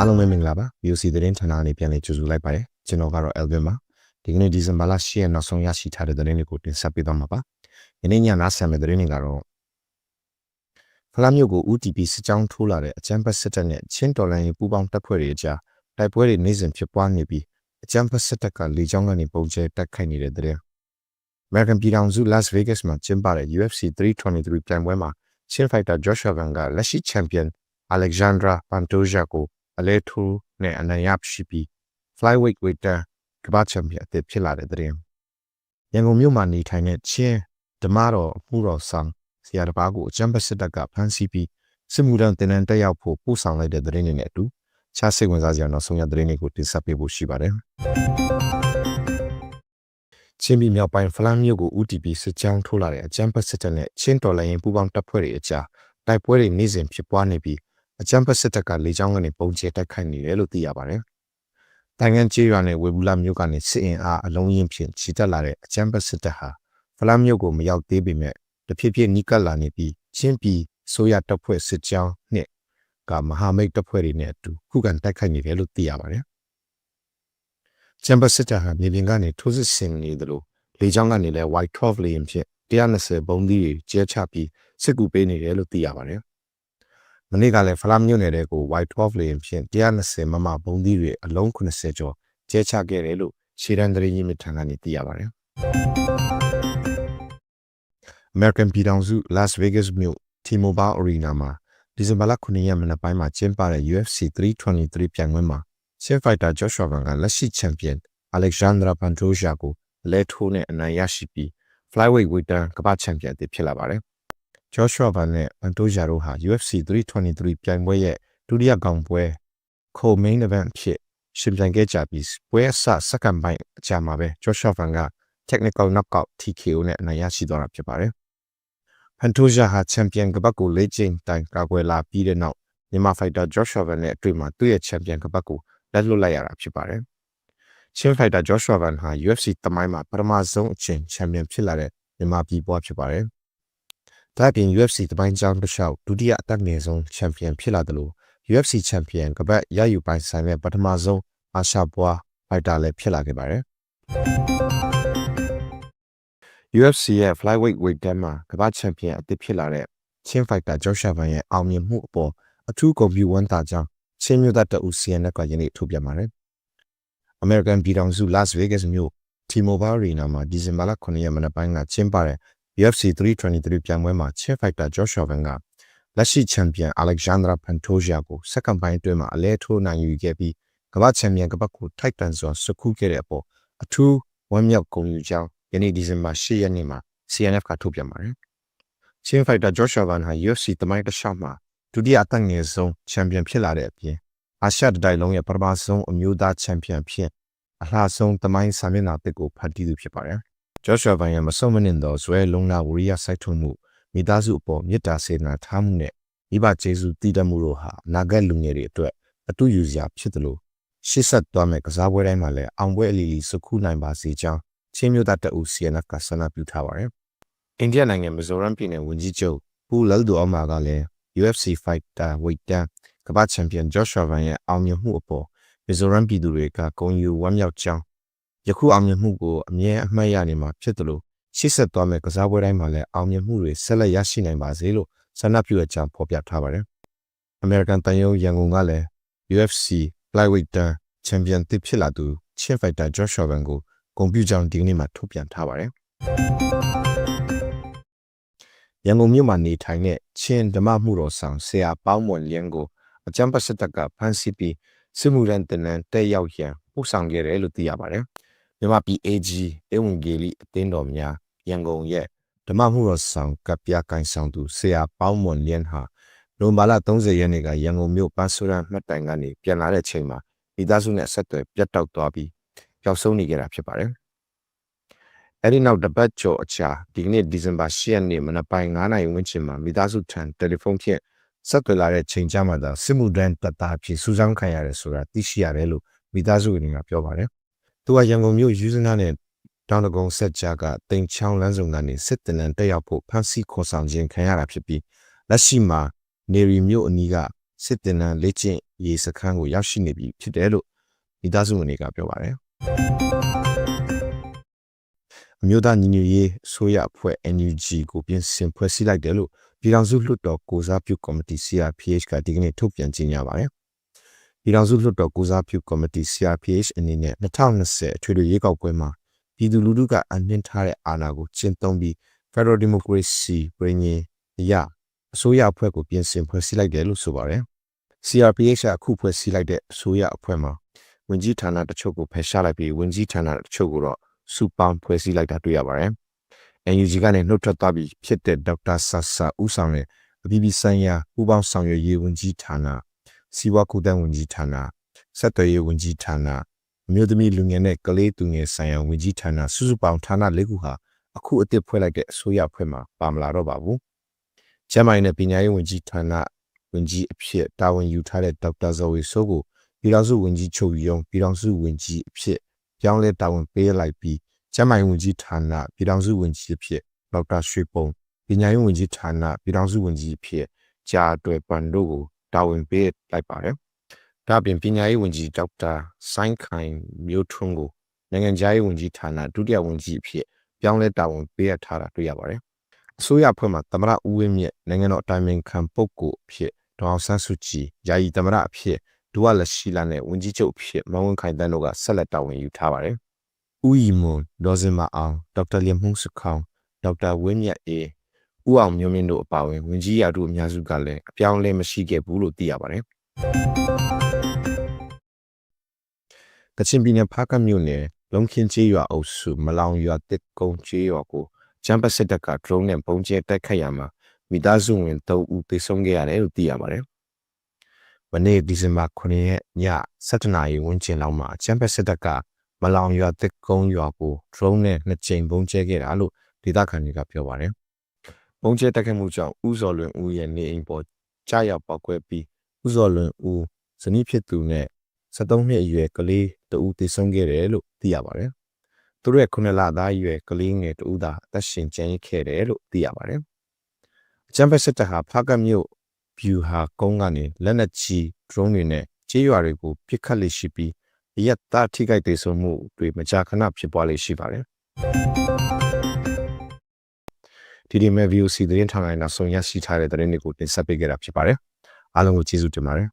အားလုံးပဲမင်္ဂလာပါ VOC သတင်းဌာနအနေနဲ့ပြန်လည်ကြိုဆိုလိုက်ပါတယ်ကျွန်တော်ကတော့ Alvin ပါဒီကနေ့ဒီဇင်ဘာလ10ရက်နောက်ဆုံးရရှိထားတဲ့သတင်းတွေကိုတင်ဆက်ပေးသွားမှာပါယနေ့ညနားဆင်မယ့်သတင်းတွေကတော့ဖလားမြို့ကို UTP စစ်ကြောင်းထိုးလာတဲ့အချမ်းပတ်စစ်တပ်နဲ့ချင်းတော်လန်ရေးပူးပေါင်းတပ်ဖွဲ့တွေအကြားတိုက်ပွဲတွေနေ့စဉ်ဖြစ်ပွားနေပြီးအချမ်းပတ်စစ်တပ်ကလေကြောင်းကနေပုံကျဲတိုက်ခိုက်နေတဲ့တဲ့ American ပြည်ထောင်စု Las Vegas မှာကျင်းပတဲ့ UFC 323ပြိုင်ပွဲမှာ Chin Fighter Joshua Van ကလက်ရှိချန်ပီယံ Alexandra Pantoja ကို အလဲထိုးနဲ့အနိုင်ရရှိပြီး flyweight waiter ကမ္ဘာချန်ပီယံအသစ်ဖြစ်လာတဲ့တဲ့ရန်ကုန်မြို့မှာနေထိုင်တဲ့ချင်းဓမ္မတော်အမှုတော်ဆောင်ဆရာတစ်ပါးကိုအကြံပတ်စစ်တပ်ကဖမ်းဆီးပြီးစစ်မှုထမ်းတင်နန်းတက်ရောက်ဖို့ပို့ဆောင်လိုက်တဲ့တဲ့ရင်းတွေနဲ့အတူခြားစိတ်ဝင်စားစရာနောက်ဆုံးရတဲ့ရင်းတွေကိုတင်ဆက်ပေးဖို့ရှိပါတယ်ချင်းပြည်မြောက်ပိုင်းဖလန်းမြို့ကို UTP စစ်ကြောင်းထိုးလာတဲ့အကြမ်းဖက်စစ်တပ်နဲ့ချင်းတော်လိုင်းရင်ပူးပေါင်းတပ်ဖွဲ့တွေအကြားတိုက်ပွဲတွေနေ့စဉ်ဖြစ်ပွားနေပြီး အကြမ်းဖက်စစ်တပ်ကလေကြောင်းကနေပုံကျဲတိုက်ခိုက်နေတယ်လို့သိရပါတယ်။တိုင်ငံကျေးရွာနဲ့ဝေဘူးလာမြို့ကနေစစ်အင်အားအလုံးရင်ဖြင့်ချီတက်လာတဲ့အကြမ်းဖက်စစ်တပ်ဟာဖလန်းမြို့ကိုမရောက်သေးပေမဲ့တဖြည်းဖြည်းနီးကပ်လာနေပြီးချင်းပြည်ဆိုရတပ်ဖွဲ့စစ်ကြောင်းနဲ့ကမဟာမိတ်တပ်ဖွဲ့တွေနဲ့အတူခုခံတိုက်ခိုက်နေတယ်လို့သိရပါတယ်။ချမ်ဘတ်စစ်တပ်ဟာမြေပြင်ကနေထိုးစစ်ဆင်နေတယ်လို့လေကြောင်းကနေလည်း White 12 လေယာဉ်ဖြင့်120ဘုံသီးတွေကျဲချပြီးစစ်ကူပေးနေတယ်လို့သိရပါတယ်။ မနေ့ကလည်းဖလာမြို့နယ်တဲကို White 12 လေယာဉ်ဖြင့်120မမဘုံသီးတွေအလုံး80ကျော်ကျဲချခဲ့တယ်လို့ရှေ့တန်းသတင်းရင်းမြစ်ထံကနေသိရပါတယ်။ American ပြည်ထောင်စု Las Vegas မြို့ T-Mobile Arena မှာဒီဇင်ဘာလ9ရက်မနက်ပိုင်းမှာကျင်းပတဲ့ UFC 323ပြိုင်ပွဲမှာ Chin Fighter Joshua Van ကလက်ရှိချန်ပီယံ Alexandra Pantoja ကိုလဲထိုးနဲ့အနိုင်ရရှိပြီး Flyweight Welter ကမ္ဘာချန်ပီယံအဖြစ်ဖြစ်လာပါတယ်။ Joshua Van နဲ့ Pantoja တို့ဟာ UFC 323ပြိုင်ပွဲရဲ့ဒုတိယကောင်ပွဲ Co-main event ဖြစ်ရှင်ပြိုင်ခဲ့ကြပြီးပွဲအစစက္ကန့်ပိုင်းအကြာမှာပဲ Joshua Van က technical knockout TKO နဲ့အနိုင်ရရှိသွားတာဖြစ်ပါတယ်။ Pantoja ဟာချန်ပီယံကပတ်ကိုလေးချိန်တိုင်ကာကွယ်လာပြီးတဲ့နောက်မြန်မာဖိုက်တာ Joshua Van နဲ့အတွေ့မှာသူ့ရဲ့ချန်ပီယံကပတ်ကိုလက်လွတ်လိုက်ရတာဖြစ်ပါတယ်။ Chin Fighter Joshua Van ဟာ UFC တမိုင်းမှာပထမဆုံးအချိန်ချန်ပီယံဖြစ်လာတဲ့မြန်မာပြည်ပွားဖြစ်ပါတယ်။ ဒါ့အပြင် UFC တပိုင်းကြောင်းတစ်လျှောက်ဒုတိယအသက်ငယ်ဆုံးချန်ပီယံဖြစ်လာတယ်လို့ UFC ချန်ပီယံကပတ်ရယူပိုင်ဆိုင်တဲ့ပထမဆုံးအာရှပွားဖိုက်တာလည်းဖြစ်လာခဲ့ပါတယ်။ UFC ရဲ့ flyweight weight တန်းမှာကမ္ဘာချန်ပီယံအသစ်ဖြစ်လာတဲ့ Chin Fighter Joshua Van ရဲ့အောင်မြင်မှုအပေါ်အထူးဂုဏ်ပြုဝမ်းသာကြောင်းချင်းမျိုးသားတအူ CNN ကယနေ့ထုတ်ပြန်ပါတယ်။ American ပြည်ထောင်စု Las Vegas မြို့ T-Mobile Arena မှာဒီဇင်ဘာလ9ရက်မနက်ပိုင်းကကျင်းပတဲ့ UFC 323ပြိုင်ပွဲမှာ Chin Fighter Joshua Van ကလက်ရှိချန်ပီယံ Alexandra Pantoja ကိုစက္ကန့်ပိုင်းအတွင်းမှာအလဲထိုးနိုင်ယူခဲ့ပြီးကမ္ဘာချန်ပီယံကပတ်ကိုထိုက်တန်စွာစကူးခဲ့တဲ့အပေါ်အထူးဝမ်းမြောက်ဂုဏ်ယူကြောင်းယနေ့ဒီဇင်ဘာ10ရက်နေ့မှာ CNF ကထုတ်ပြန်ပါတယ်။ Chin Fighter Joshua Van ဟာ UFC တမိုင်းတစ်လျှောက်မှာဒုတိယအသက်ငယ်ဆုံးချန်ပီယံဖြစ်လာတဲ့အပြင်အာရှတိုက်လုံးရဲ့ပထမဆုံးအမျိုးသားချန်ပီယံဖြစ်အလှဆုံးတမိုင်းစာမျက်နှာတစ်ကိုဖန်တီးသူဖြစ်ပါတယ်။ Joshua Van ရဲ့မဆုံးမနစ်သောဇွဲလုံးလာဝရိယစိုက်ထုံမှုမိသားစုအပေါ်မေတ္တာစေတနာထားမှုနဲ့မိဘကျေးဇူးတည်တတ်မှုတို့ဟာအနာဂတ်လူငယ်တွေအတွက်အတူယူစရာဖြစ်တယ်လို့ရှေ့ဆက်သွားမဲ့ကစားပွဲတိုင်းမှာလည်းအောင်ပွဲအလီလီစခုနိုင်ပါစေကြောင်းချင်းမျိုးသားတအူ CNF ကဆန္ဒပြုထားပါတယ်။အိန္ဒိယနိုင်ငံမီဇိုရမ်ပြည်နယ်ဝန်ကြီးချုပ်ပူလယ်ဒိုအမာကလည်း UFC fighter weight တန်းကမ္ဘာချန်ပီယံ Joshua Van ရဲ့အောင်မြင်မှုအပေါ်မီဇိုရမ်ပြည်သူတွေကဂုဏ်ယူဝမ်းမြောက်ကြောင်း ယခုအောင်မြင်မှုကိုအမြဲအမှတ်ရနေမှာဖြစ်တယ်လို့ရှေ့ဆက်သွားမဲ့ကစားပွဲတိုင်းမှာလည်းအောင်မြင်မှုတွေဆက်လက်ရရှိနိုင်ပါစေလို့ဆန္ဒပြုအကြောင်းဖော်ပြထားပါတယ်။ American တန်ယုံရန်ကုန်ကလည်း UFC flyweight တန်းချန်ပီယံတစ်ဖြစ်လာသူ Chin Fighter Joshua Van ကိုဂုဏ်ပြုကြောင်းဒီနေ့မှာထုတ်ပြန်ထားပါတယ်။ရန်ကုန်မြို့မှာနေထိုင်တဲ့ချင်းဓမ္မမှုတော်ဆောင်ဆရာပေါင်းမွန်လျန်းကိုအကြံပတ်စစ်တပ်ကဖမ်းဆီးပြီးစစ်မှုရန်တင်နန်းတက်ရောက်ရန်ပို့ဆောင်ခဲ့တယ်လို့သိရပါတယ်။ မြန်မာပြည် AG တေဝန်ဂေလိအသင်းတော်များရန်ကုန်ရဲ့ဓမ္မမှုတော်ဆောင်ကပြကိုင်ဆောင်သူဆရာပေါင်းမွန်လျန်းဟာနိုမာလာ30ရက်နေ့ကရန်ကုန်မြို့ပန်းဆိုရန်မှတ်တိုင်ကနေပြန်လာတဲ့ချိန်မှာမိသားစုနဲ့ဆက်သွယ်ပြတ်တောက်သွားပြီးပျောက်ဆုံးနေကြတာဖြစ်ပါတယ်။အဲဒီနောက်တပတ်ကျော်အကြာဒီကနေ့ဒီဇင်ဘာ10ရက်နေ့မနက်ပိုင်း9နာရီဝန်းကျင်မှာမိသားစုထံတယ်လီဖုန်းဖြင့်ဆက်သွယ်လာတဲ့ချိန်ကြမှာသာစစ်မှုဒဏ်တပ်သားဖြစ်စူးစောင်းခံရတယ်ဆိုတာသိရှိရတယ်လို့မိသားစုဝင်တွေကပြောပါတယ်။ သူကရန်ကုန်မြို့ယူဇနာနဲ့တောင်တကုံဆက်ကြားကတိမ်ချောင်းလမ်းဆောင်ကနေစစ်တင်တန်းတက်ရောက်ဖို့ဖမ်းဆီးခေါ်ဆောင်ခြင်းခံရတာဖြစ်ပြီးလက်ရှိမှာနေရီမြို့အနီးကစစ်တင်နန်းလေ့ကျင့်ရေးစခန်းကိုရောက်ရှိနေပြီဖြစ်တယ်လို့မိသားစုဝင်တွေကပြောပါတယ်အမျိုးသားညီညွတ်ရေးအစိုးရအဖွဲ့ NUG ကိုပြင်ဆင်ဖွဲ့စည်းလိုက်တယ်လို့ပြည်ထောင်စုလွှတ်တော်ကိုစားပြုကော်မတီ CRPH ကဒီကနေ့ထုတ်ပြန်ကြေညာပါတယ် ပြည်ထောင်စုလွှတ်တော်ကိုစားပြုကော်မတီ CRPH အနေနဲ့2020အထွေထွေရွေးကောက်ပွဲမှာပြည်သူလူထုကအနှင်းထားတဲ့အာဏာကိုကျင့်သုံးပြီး Federal Democracy ပြည်ညင်အရာအစိုးရအဖွဲ့ကိုပြင်ဆင်ဖွဲ့စည်းလိုက်တယ်လို့ဆိုပါတယ်။ CRPH ကအခုဖွဲ့စည်းလိုက်တဲ့အစိုးရအဖွဲ့မှာဝင်ကြီးဌာနတချို့ကိုဖယ်ရှားလိုက်ပြီးဝင်ကြီးဌာနတချို့ကိုတော့စုပေါင်းဖွဲ့စည်းလိုက်တာတွေ့ရပါတယ်။ NUG ကနေနှုတ်ထွက်သွားပြီးဖြစ်တဲ့ဒေါက်တာဆာဆာဦးဆောင်တဲ့အပြည်ပြည်ဆိုင်ရာပူးပေါင်းဆောင်ရွက်ရေးဝင်ကြီးဌာန စီဝါကူတန်းဝင်ကြီးဌာနဆက်သွယ်ရေးဝင်ကြီးဌာနအမျိုးသမီးလူငယ်နဲ့ကလေးသူငယ်ဆိုင်ရာဝင်ကြီးဌာနစုစုပေါင်းဌာန၄ခုဟာအခုအသစ်ဖွဲ့လိုက်တဲ့အစိုးရအဖွဲ့မှာပါမလာတော့ပါဘူး။ကျမ်းမာရေးနဲ့ပညာရေးဝန်ကြီးဌာနဝန်ကြီးအဖြစ်တာဝန်ယူထားတဲ့ဒေါက်တာဇော်ဝေဆိုးကိုပြည်ထောင်စုဝန်ကြီးချုပ်ရုံးပြည်ထောင်စုဝန်ကြီးအဖြစ်ပြောင်းလဲတာဝန်ပေးလိုက်ပြီးကျမ်းမာရေးဝန်ကြီးဌာနပြည်ထောင်စုဝန်ကြီးအဖြစ်ဒေါက်တာရွှေပုံပညာရေးဝန်ကြီးဌာနပြည်ထောင်စုဝန်ကြီးအဖြစ်ကြာတွယ်ပန်တို့ကို တာဝန်ပေးလိုက်ပါတယ်။ဒါ့အပြင်ပညာရေးဝန်ကြီးဒေါက်တာဆိုင်းခိုင်မျိုးထွန်းကိုနိုင်ငံခြားရေးဝန်ကြီးဌာနဒုတိယဝန်ကြီးအဖြစ်ပြောင်းလဲတာဝန်ပေးရထားတာတွေ့ရပါတယ်။အစိုးရအဖွဲ့မှသမရဦးဝင်းမြင့်နိုင်ငံတော်အတိုင်ပင်ခံပုဂ္ဂိုလ်အဖြစ်ဒေါအောင်ဆန်းစုကြည်ယာယီသမရအဖြစ်ဒူဝါလက်ရှိလာနဲ့ဝန်ကြီးချုပ်အဖြစ်မဝန်ခိုင်တန်းတို့ကဆက်လက်တာဝန်ယူထားပါတယ်။ဦးရီမွန်ဒေါ်စင်မအောင်ဒေါက်တာလျမှုန်းစခေါင်ဒေါက်တာဝင်းမြတ်အေး ဦးအောင်မျိုးမင်းတို့အပါအဝင်ဝန်ကြီးရာတို့အများစုကလည်းအပြောင်းအလဲမရှိခဲ့ဘူးလို့သိရပါတယ်။ကချင်ပြည်နယ်ဖားကတ်မြို့နယ်လုံခင်းကျေးရွာအုပ်စုမလောင်ရွာတစ်ကုန်းကျေးရွာကိုကျန်းပစစ်တပ်က drone နဲ့ပုံကျဲတိုက်ခတ်ရမှာမိသားစုဝင်3ဦးသေဆုံးခဲ့ရတယ်လို့သိရပါတယ်။မနေ့ဒီဇင်ဘာ9ရက်ည7:00နာရီဝန်းကျင်လောက်မှာကျန်းပစစ်တပ်ကမလောင်ရွာတစ်ကုန်းရွာကို drone နဲ့နှစ်ကြိမ်ပုံကျဲခဲ့တာလို့ဒေသခံတွေကပြောပါတယ်။ ပုံကျဲတိုက်ခတ်မှုကြောင့်ဦးစော်လွင်ဦးရဲ့နေအိမ်ပေါ်ကြားရောက်ပောက်ကွဲပြီးဦးစော်လွင်ဦးဇနီးဖြစ်သူနဲ့73နှစ်အရွယ်ကလေးတဦးသေဆုံးခဲ့တယ်လို့သိရပါတယ်။သူတို့ရဲ့9လသားအရွယ်ကလေးငယ်တဦးသာအသက်ရှင်ကျန်ရစ်ခဲ့တယ်လို့သိရပါတယ်။အချမ်းဖက်စစ်တပ်ဟာဖားကတ်မြို့ဗျူဟာကုန်းကနေလက်နက်ကြီး drone တွေနဲ့ကျေးရွာတွေကိုပစ်ခတ်လေရှိပြီးအရက်သားထိခိုက်ဒေဆုံးမှုတွေမကြာခဏဖြစ်ပွားလေရှိပါတယ်။ ဒီဒီမဲ့ VOC သတင်းထောက်နိုင်နောက်ဆုံးရရှိထားတဲ့သတင်းတွေကိုတင်ဆက်ပေးခဲ့တာဖြစ်ပါတယ်။အားလုံးကိုကျေးဇူးတင်ပါတယ်